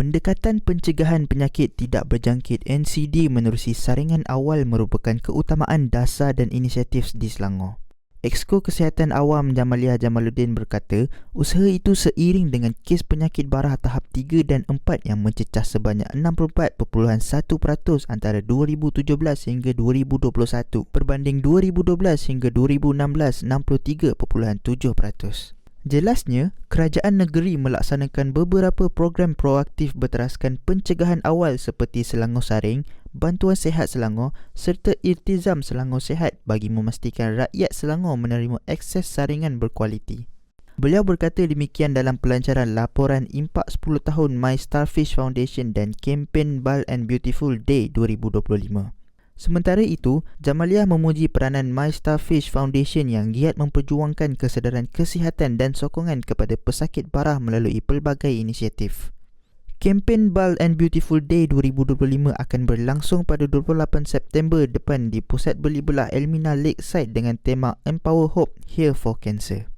Pendekatan pencegahan penyakit tidak berjangkit NCD menerusi saringan awal merupakan keutamaan dasar dan inisiatif di Selangor. Exko Kesihatan Awam Jamaliah Jamaluddin berkata, usaha itu seiring dengan kes penyakit barah tahap 3 dan 4 yang mencecah sebanyak 64.1% antara 2017 hingga 2021 berbanding 2012 hingga 2016 63.7%. Jelasnya, kerajaan negeri melaksanakan beberapa program proaktif berteraskan pencegahan awal seperti Selangor Saring, Bantuan Sehat Selangor serta Irtizam Selangor Sehat bagi memastikan rakyat Selangor menerima akses saringan berkualiti. Beliau berkata demikian dalam pelancaran laporan impak 10 tahun My Starfish Foundation dan kempen Bal and Beautiful Day 2025. Sementara itu, Jamaliah memuji peranan My Starfish Foundation yang giat memperjuangkan kesedaran kesihatan dan sokongan kepada pesakit barah melalui pelbagai inisiatif. Kempen Bald and Beautiful Day 2025 akan berlangsung pada 28 September depan di Pusat Beli Belah Elmina Lakeside dengan tema Empower Hope Here for Cancer.